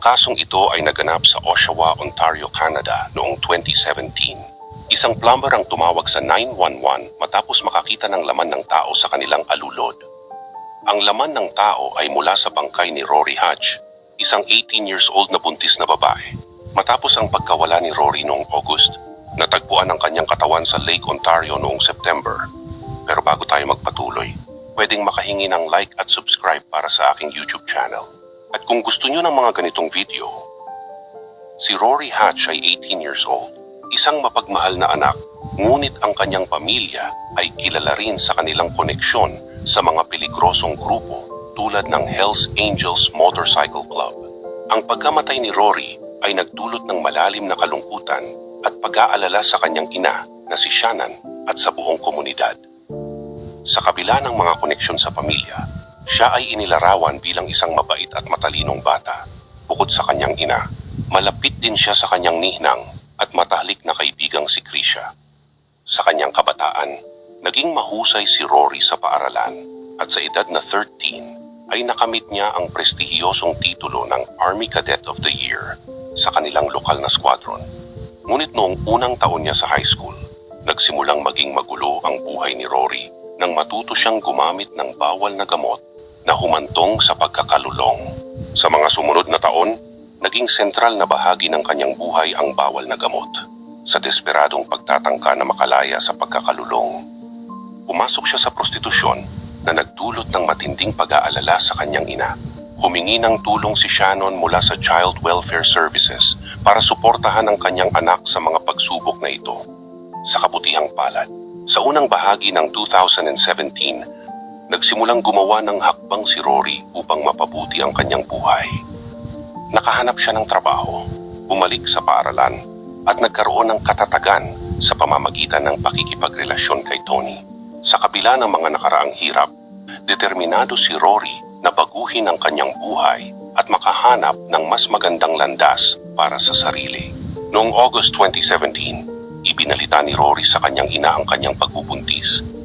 kasong ito ay naganap sa Oshawa, Ontario, Canada noong 2017. Isang plumber ang tumawag sa 911 matapos makakita ng laman ng tao sa kanilang alulod. Ang laman ng tao ay mula sa bangkay ni Rory Hatch, isang 18 years old na buntis na babae. Matapos ang pagkawala ni Rory noong August, natagpuan ang kanyang katawan sa Lake Ontario noong September. Pero bago tayo magpatuloy, pwedeng makahingi ng like at subscribe para sa aking YouTube channel. At kung gusto nyo ng mga ganitong video, si Rory Hatch ay 18 years old, isang mapagmahal na anak, ngunit ang kanyang pamilya ay kilala rin sa kanilang koneksyon sa mga peligrosong grupo tulad ng Hells Angels Motorcycle Club. Ang pagkamatay ni Rory ay nagdulot ng malalim na kalungkutan at pag-aalala sa kanyang ina na si Shannon at sa buong komunidad. Sa kabila ng mga koneksyon sa pamilya, siya ay inilarawan bilang isang mabait at matalinong bata. Bukod sa kanyang ina, malapit din siya sa kanyang ninang at matahlik na kaibigang si Krisha. Sa kanyang kabataan, naging mahusay si Rory sa paaralan at sa edad na 13 ay nakamit niya ang prestihiyosong titulo ng Army Cadet of the Year sa kanilang lokal na squadron. Ngunit noong unang taon niya sa high school, nagsimulang maging magulo ang buhay ni Rory nang matuto siyang gumamit ng bawal na gamot na humantong sa pagkakalulong. Sa mga sumunod na taon, naging sentral na bahagi ng kanyang buhay ang bawal na gamot sa desperadong pagtatangka na makalaya sa pagkakalulong. Pumasok siya sa prostitusyon na nagdulot ng matinding pag-aalala sa kanyang ina. Humingi ng tulong si Shannon mula sa Child Welfare Services para suportahan ang kanyang anak sa mga pagsubok na ito. Sa kabutihang palad, sa unang bahagi ng 2017, nagsimulang gumawa ng hakbang si Rory upang mapabuti ang kanyang buhay. Nakahanap siya ng trabaho, bumalik sa paaralan, at nagkaroon ng katatagan sa pamamagitan ng pakikipagrelasyon kay Tony. Sa kabila ng mga nakaraang hirap, determinado si Rory na baguhin ang kanyang buhay at makahanap ng mas magandang landas para sa sarili. Noong August 2017, ibinalita ni Rory sa kanyang ina ang kanyang pagbubuntis.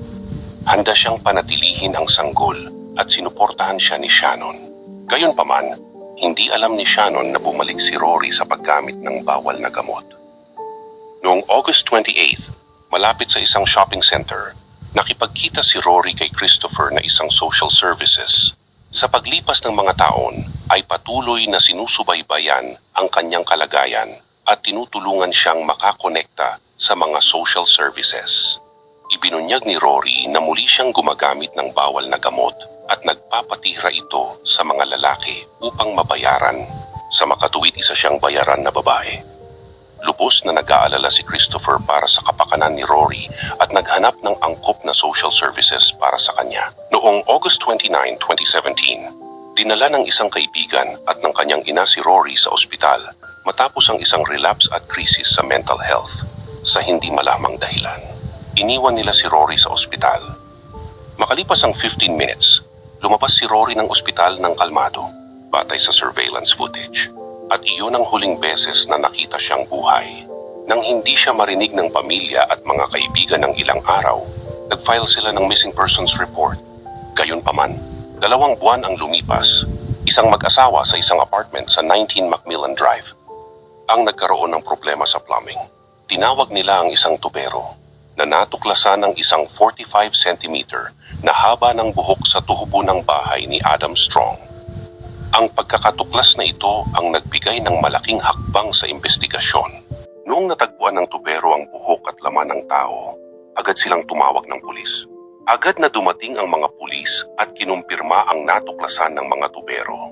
Handa siyang panatilihin ang sanggol at sinuportahan siya ni Shannon. Gayunpaman, hindi alam ni Shannon na bumalik si Rory sa paggamit ng bawal na gamot. Noong August 28, malapit sa isang shopping center, nakipagkita si Rory kay Christopher na isang social services. Sa paglipas ng mga taon, ay patuloy na sinusubaybayan ang kanyang kalagayan at tinutulungan siyang makakonekta sa mga social services. Ibinunyag ni Rory na muli siyang gumagamit ng bawal na gamot at nagpapatira ito sa mga lalaki upang mabayaran. Sa makatuwid isa siyang bayaran na babae. Lubos na nag-aalala si Christopher para sa kapakanan ni Rory at naghanap ng angkop na social services para sa kanya. Noong August 29, 2017, dinala ng isang kaibigan at ng kanyang ina si Rory sa ospital matapos ang isang relapse at krisis sa mental health sa hindi malamang dahilan. Iniwan nila si Rory sa ospital. Makalipas ang 15 minutes, lumabas si Rory ng ospital ng kalmado batay sa surveillance footage at iyon ang huling beses na nakita siyang buhay. Nang hindi siya marinig ng pamilya at mga kaibigan ng ilang araw, nag-file sila ng missing persons report. Gayunpaman, dalawang buwan ang lumipas, isang mag-asawa sa isang apartment sa 19 Macmillan Drive. Ang nagkaroon ng problema sa plumbing. Tinawag nila ang isang tubero na natuklasan ng isang 45 cm na haba ng buhok sa tuhubo ng bahay ni Adam Strong. Ang pagkakatuklas na ito ang nagbigay ng malaking hakbang sa investigasyon. Noong natagpuan ng tubero ang buhok at laman ng tao, agad silang tumawag ng pulis. Agad na dumating ang mga pulis at kinumpirma ang natuklasan ng mga tubero.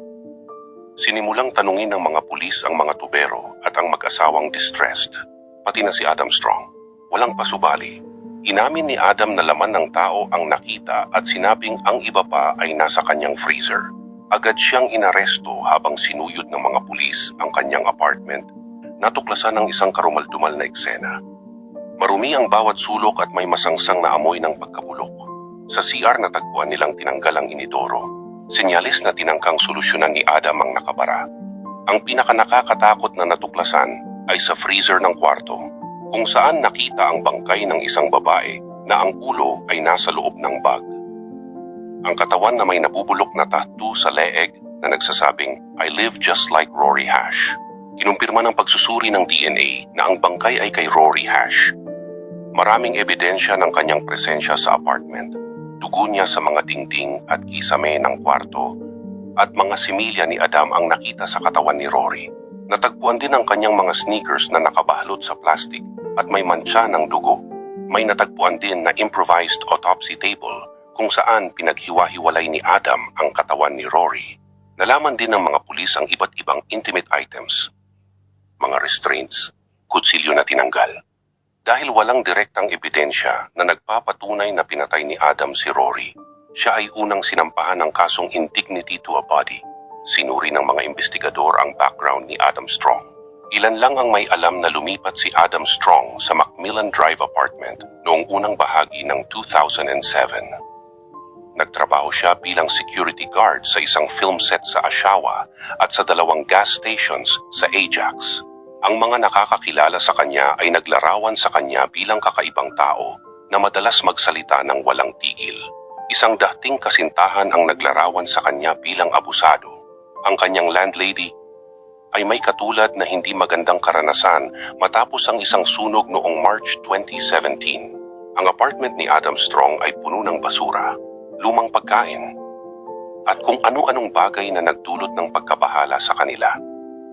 Sinimulang tanungin ng mga pulis ang mga tubero at ang mag-asawang distressed, pati na si Adam Strong. Walang pasubali. Inamin ni Adam na laman ng tao ang nakita at sinabing ang iba pa ay nasa kanyang freezer. Agad siyang inaresto habang sinuyod ng mga pulis ang kanyang apartment. Natuklasan ng isang karumaldumal na eksena. Marumi ang bawat sulok at may masangsang na amoy ng pagkabulok. Sa CR natagpuan nilang tinanggal ang inidoro. Sinyalis na tinangkang solusyonan ni Adam ang nakabara. Ang pinakanakakatakot na natuklasan ay sa freezer ng kwarto, kung saan nakita ang bangkay ng isang babae na ang ulo ay nasa loob ng bag. Ang katawan na may nabubulok na tattoo sa leeg na nagsasabing, I live just like Rory Hash. Kinumpirma ng pagsusuri ng DNA na ang bangkay ay kay Rory Hash. Maraming ebidensya ng kanyang presensya sa apartment. Dugo niya sa mga dingding at kisame ng kwarto at mga similya ni Adam ang nakita sa katawan ni Rory. Natagpuan din ang kanyang mga sneakers na nakabalot sa plastic at may mantsa ng dugo. May natagpuan din na improvised autopsy table kung saan pinaghiwa-hiwalay ni Adam ang katawan ni Rory. Nalaman din ng mga pulis ang iba't ibang intimate items, mga restraints, kutsilyo na tinanggal. Dahil walang direktang ebidensya na nagpapatunay na pinatay ni Adam si Rory, siya ay unang sinampahan ng kasong indignity to a body. Sinuri ng mga investigador ang background ni Adam Strong. Ilan lang ang may alam na lumipat si Adam Strong sa Macmillan Drive apartment noong unang bahagi ng 2007. Nagtrabaho siya bilang security guard sa isang film set sa Ashawa at sa dalawang gas stations sa Ajax. Ang mga nakakakilala sa kanya ay naglarawan sa kanya bilang kakaibang tao na madalas magsalita ng walang tigil. Isang dating kasintahan ang naglarawan sa kanya bilang abusado. Ang kanyang landlady ay may katulad na hindi magandang karanasan matapos ang isang sunog noong March 2017. Ang apartment ni Adam Strong ay puno ng basura, lumang pagkain, at kung ano-anong bagay na nagdulot ng pagkabahala sa kanila.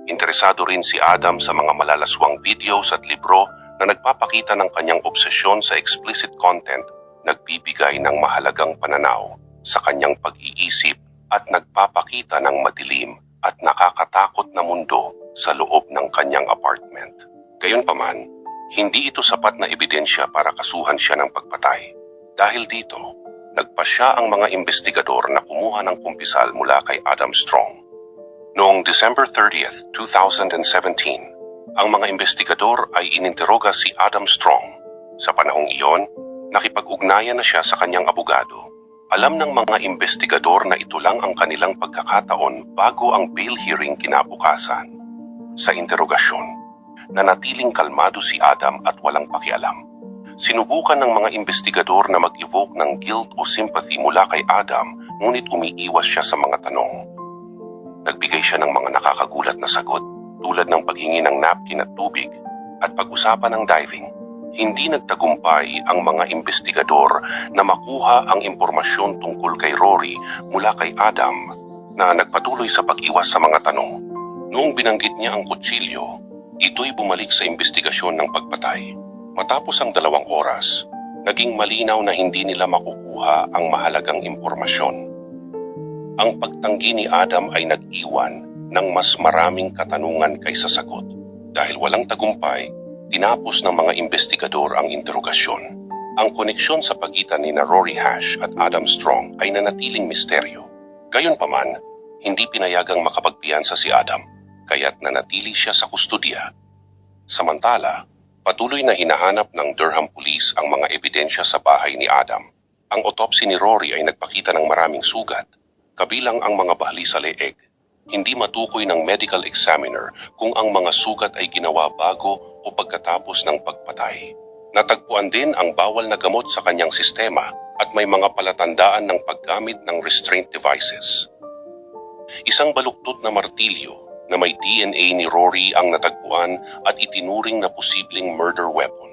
Interesado rin si Adam sa mga malalaswang videos at libro na nagpapakita ng kanyang obsesyon sa explicit content, nagbibigay ng mahalagang pananaw sa kanyang pag-iisip at nagpapakita ng madilim at nakakatakot na mundo sa loob ng kanyang apartment. Gayunpaman, hindi ito sapat na ebidensya para kasuhan siya ng pagpatay. Dahil dito, nagpasya ang mga investigador na kumuha ng kumpisal mula kay Adam Strong. Noong December 30th, 2017, ang mga investigador ay ininteroga si Adam Strong. Sa panahong iyon, nakipag-ugnayan na siya sa kanyang abogado. Alam ng mga investigador na ito lang ang kanilang pagkakataon bago ang bail hearing kinabukasan. Sa interogasyon, nanatiling kalmado si Adam at walang pakialam. Sinubukan ng mga investigador na mag-evoke ng guilt o sympathy mula kay Adam ngunit umiiwas siya sa mga tanong. Nagbigay siya ng mga nakakagulat na sagot tulad ng paghingi ng napkin at tubig at pag-usapan ng diving. Hindi nagtagumpay ang mga investigador na makuha ang impormasyon tungkol kay Rory mula kay Adam na nagpatuloy sa pag-iwas sa mga tanong. Noong binanggit niya ang kutsilyo, ito'y bumalik sa investigasyon ng pagpatay. Matapos ang dalawang oras, naging malinaw na hindi nila makukuha ang mahalagang impormasyon. Ang pagtanggi ni Adam ay nag-iwan ng mas maraming katanungan kaysa sagot. Dahil walang tagumpay, tinapos ng mga investigador ang interogasyon. Ang koneksyon sa pagitan ni Rory Hash at Adam Strong ay nanatiling misteryo. Gayunpaman, hindi pinayagang makapagpiyansa si Adam, kaya't nanatili siya sa kustodya. Samantala, patuloy na hinahanap ng Durham Police ang mga ebidensya sa bahay ni Adam. Ang autopsy ni Rory ay nagpakita ng maraming sugat, kabilang ang mga bahli sa leeg. Hindi matukoy ng medical examiner kung ang mga sugat ay ginawa bago o pagkatapos ng pagpatay. Natagpuan din ang bawal na gamot sa kanyang sistema at may mga palatandaan ng paggamit ng restraint devices. Isang baluktot na martilyo na may DNA ni Rory ang natagpuan at itinuring na posibleng murder weapon.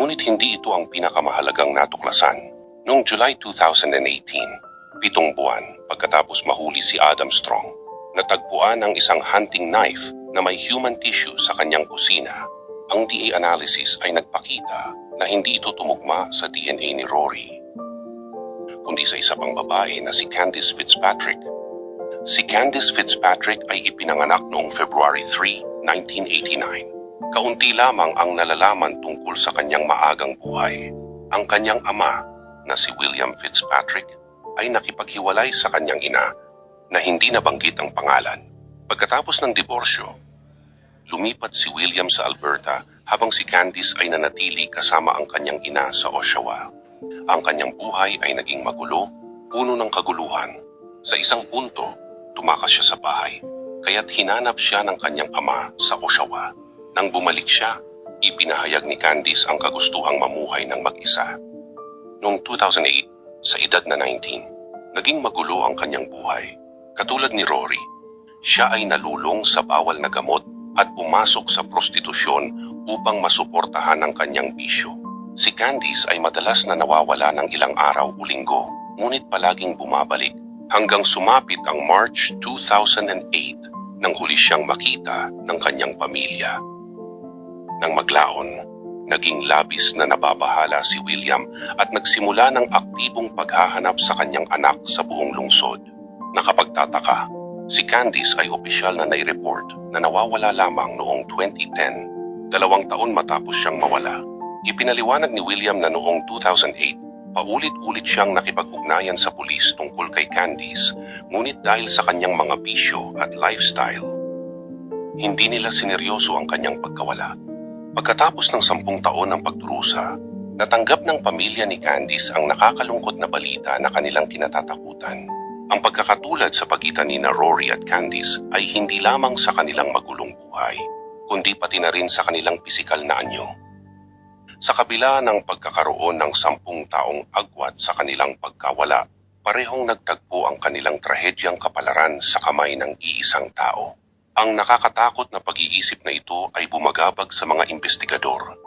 Ngunit hindi ito ang pinakamahalagang natuklasan. Noong July 2018, pitong buwan pagkatapos mahuli si Adam Strong, natagpuan ang isang hunting knife na may human tissue sa kanyang kusina. Ang DA analysis ay nagpakita na hindi ito tumugma sa DNA ni Rory, kundi sa isa pang babae na si Candice Fitzpatrick. Si Candice Fitzpatrick ay ipinanganak noong February 3, 1989. Kaunti lamang ang nalalaman tungkol sa kanyang maagang buhay. Ang kanyang ama, na si William Fitzpatrick, ay nakipaghiwalay sa kanyang ina na hindi nabanggit ang pangalan. Pagkatapos ng diborsyo, lumipat si William sa Alberta habang si Candice ay nanatili kasama ang kanyang ina sa Oshawa. Ang kanyang buhay ay naging magulo, puno ng kaguluhan. Sa isang punto, tumakas siya sa bahay, kaya't hinanap siya ng kanyang ama sa Oshawa. Nang bumalik siya, ipinahayag ni Candice ang kagustuhang mamuhay ng mag-isa. Noong 2008, sa edad na 19, naging magulo ang kanyang buhay. Katulad ni Rory, siya ay nalulong sa bawal na gamot at pumasok sa prostitusyon upang masuportahan ang kanyang bisyo. Si Candice ay madalas na nawawala ng ilang araw o linggo, ngunit palaging bumabalik hanggang sumapit ang March 2008 nang huli siyang makita ng kanyang pamilya. Nang maglaon, naging labis na nababahala si William at nagsimula ng aktibong paghahanap sa kanyang anak sa buong lungsod. Nakapagtataka, si Candice ay opisyal na nai-report na nawawala lamang noong 2010, dalawang taon matapos siyang mawala. Ipinaliwanag ni William na noong 2008, paulit-ulit siyang nakipag-ugnayan sa pulis tungkol kay Candice, ngunit dahil sa kanyang mga bisyo at lifestyle, hindi nila sineryoso ang kanyang pagkawala. Pagkatapos ng sampung taon ng pagdurusa, natanggap ng pamilya ni Candice ang nakakalungkot na balita na kanilang kinatatakutan. Ang pagkakatulad sa pagitan ni na Rory at Candice ay hindi lamang sa kanilang magulong buhay, kundi pati na rin sa kanilang pisikal na anyo. Sa kabila ng pagkakaroon ng sampung taong agwat sa kanilang pagkawala, parehong nagtagpo ang kanilang trahedyang kapalaran sa kamay ng iisang tao. Ang nakakatakot na pag-iisip na ito ay bumagabag sa mga investigador.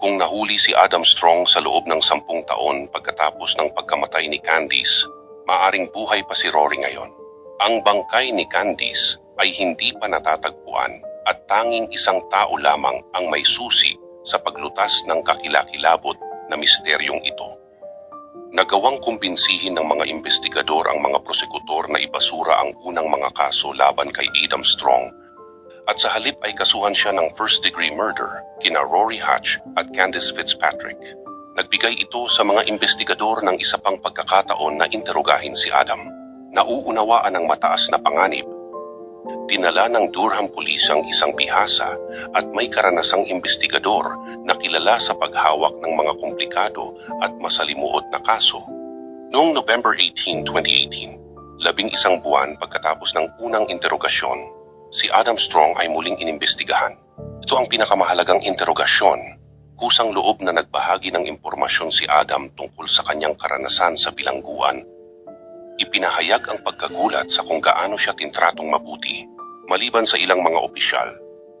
Kung nahuli si Adam Strong sa loob ng sampung taon pagkatapos ng pagkamatay ni Candice, maaring buhay pa si Rory ngayon. Ang bangkay ni Candice ay hindi pa natatagpuan at tanging isang tao lamang ang may susi sa paglutas ng kakilakilabot na misteryong ito. Nagawang kumbinsihin ng mga investigador ang mga prosekutor na ibasura ang unang mga kaso laban kay Adam Strong at sa halip ay kasuhan siya ng first-degree murder kina Rory Hatch at Candice Fitzpatrick. Nagbigay ito sa mga investigador ng isa pang pagkakataon na interogahin si Adam. Nauunawaan ng mataas na panganib Dinala ng Durham Police ang isang bihasa at may karanasang investigador na kilala sa paghawak ng mga komplikado at masalimuot na kaso. Noong November 18, 2018, labing isang buwan pagkatapos ng unang interogasyon, si Adam Strong ay muling inimbestigahan. Ito ang pinakamahalagang interogasyon. Kusang loob na nagbahagi ng impormasyon si Adam tungkol sa kanyang karanasan sa bilangguan ipinahayag ang pagkagulat sa kung gaano siya tintratong mabuti. Maliban sa ilang mga opisyal,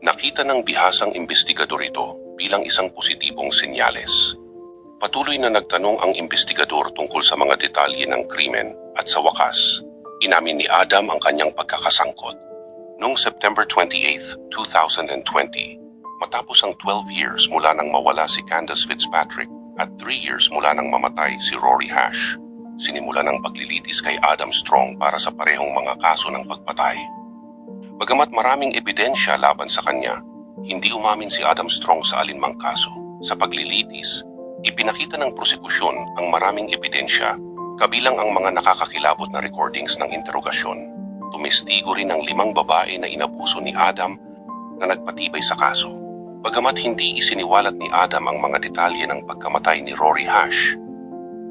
nakita ng bihasang investigador ito bilang isang positibong senyales. Patuloy na nagtanong ang investigador tungkol sa mga detalye ng krimen at sa wakas, inamin ni Adam ang kanyang pagkakasangkot. Noong September 28, 2020, matapos ang 12 years mula nang mawala si Candace Fitzpatrick at 3 years mula nang mamatay si Rory Hash, sinimulan ang paglilitis kay Adam Strong para sa parehong mga kaso ng pagpatay. Bagamat maraming ebidensya laban sa kanya, hindi umamin si Adam Strong sa alinmang kaso. Sa paglilitis, ipinakita ng prosekusyon ang maraming ebidensya, kabilang ang mga nakakakilabot na recordings ng interogasyon. Tumestigo rin ang limang babae na inabuso ni Adam na nagpatibay sa kaso. Bagamat hindi isiniwalat ni Adam ang mga detalye ng pagkamatay ni Rory Hash,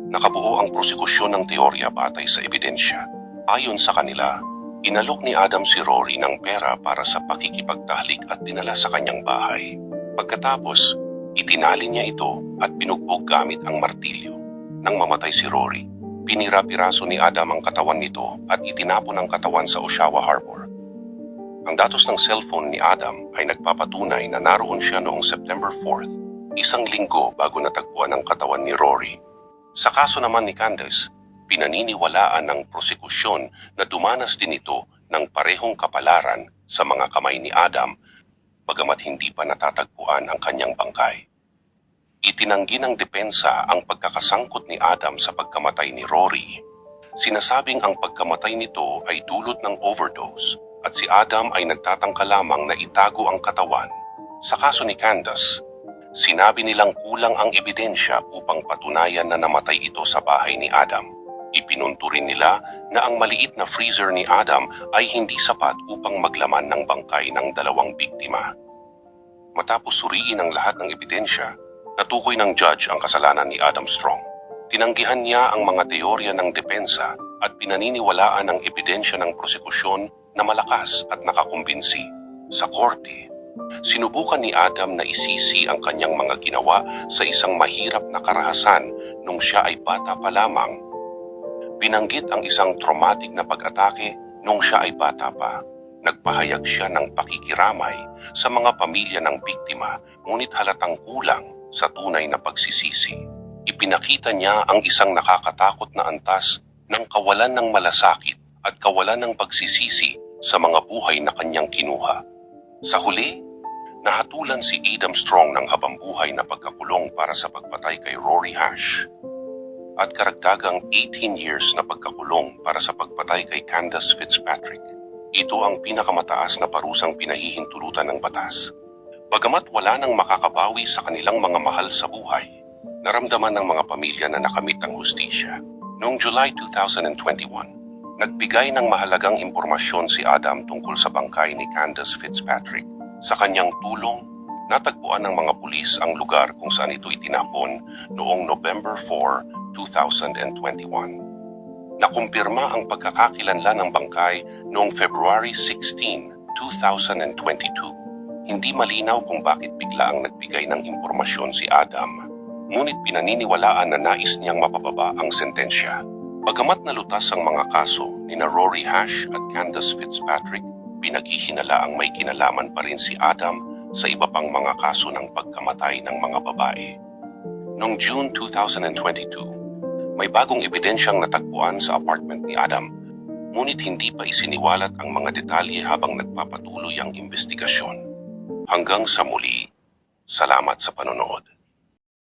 Nakabuo ang prosekusyon ng teorya batay sa ebidensya. Ayon sa kanila, inalok ni Adam si Rory ng pera para sa pakikipagtahlik at dinala sa kanyang bahay. Pagkatapos, itinali niya ito at binugbog gamit ang martilyo. Nang mamatay si Rory, pinira-piraso ni Adam ang katawan nito at itinapon ang katawan sa Oshawa Harbor. Ang datos ng cellphone ni Adam ay nagpapatunay na naroon siya noong September 4th, isang linggo bago natagpuan ang katawan ni Rory. Sa kaso naman ni Candace, pinaniniwalaan ng prosekusyon na dumanas din ito ng parehong kapalaran sa mga kamay ni Adam bagamat hindi pa natatagpuan ang kanyang bangkay. Itinanggi ng depensa ang pagkakasangkot ni Adam sa pagkamatay ni Rory. Sinasabing ang pagkamatay nito ay dulot ng overdose at si Adam ay nagtatangka lamang na itago ang katawan. Sa kaso ni Candace, Sinabi nilang kulang ang ebidensya upang patunayan na namatay ito sa bahay ni Adam. Ipinunto rin nila na ang maliit na freezer ni Adam ay hindi sapat upang maglaman ng bangkay ng dalawang biktima. Matapos suriin ang lahat ng ebidensya, natukoy ng judge ang kasalanan ni Adam Strong. Tinanggihan niya ang mga teorya ng depensa at pinaniniwalaan ang ebidensya ng prosekusyon na malakas at nakakumbinsi. Sa korte, Sinubukan ni Adam na isisi ang kanyang mga ginawa sa isang mahirap na karahasan nung siya ay bata pa lamang. Binanggit ang isang traumatic na pag-atake nung siya ay bata pa. Nagpahayag siya ng pakikiramay sa mga pamilya ng biktima ngunit halatang kulang sa tunay na pagsisisi. Ipinakita niya ang isang nakakatakot na antas ng kawalan ng malasakit at kawalan ng pagsisisi sa mga buhay na kanyang kinuha. Sa huli, nahatulan si Adam Strong ng habambuhay na pagkakulong para sa pagpatay kay Rory Hash at karagdagang 18 years na pagkakulong para sa pagpatay kay Candace Fitzpatrick. Ito ang pinakamataas na parusang pinahihintulutan ng batas. Bagamat wala nang makakabawi sa kanilang mga mahal sa buhay, naramdaman ng mga pamilya na nakamit ang hustisya. Noong July 2021, nagbigay ng mahalagang impormasyon si Adam tungkol sa bangkay ni Candace Fitzpatrick. Sa kanyang tulong, natagpuan ng mga pulis ang lugar kung saan ito itinapon noong November 4, 2021. Nakumpirma ang pagkakakilanlan ng bangkay noong February 16, 2022. Hindi malinaw kung bakit bigla ang nagbigay ng impormasyon si Adam, ngunit pinaniniwalaan na nais niyang mapababa ang sentensya. Bagamat nalutas ang mga kaso ni na Rory Hash at Candace Fitzpatrick, pinaghihinala ang may kinalaman pa rin si Adam sa iba pang mga kaso ng pagkamatay ng mga babae. Noong June 2022, may bagong ebidensyang natagpuan sa apartment ni Adam, ngunit hindi pa isiniwalat ang mga detalye habang nagpapatuloy ang investigasyon. Hanggang sa muli, salamat sa panonood.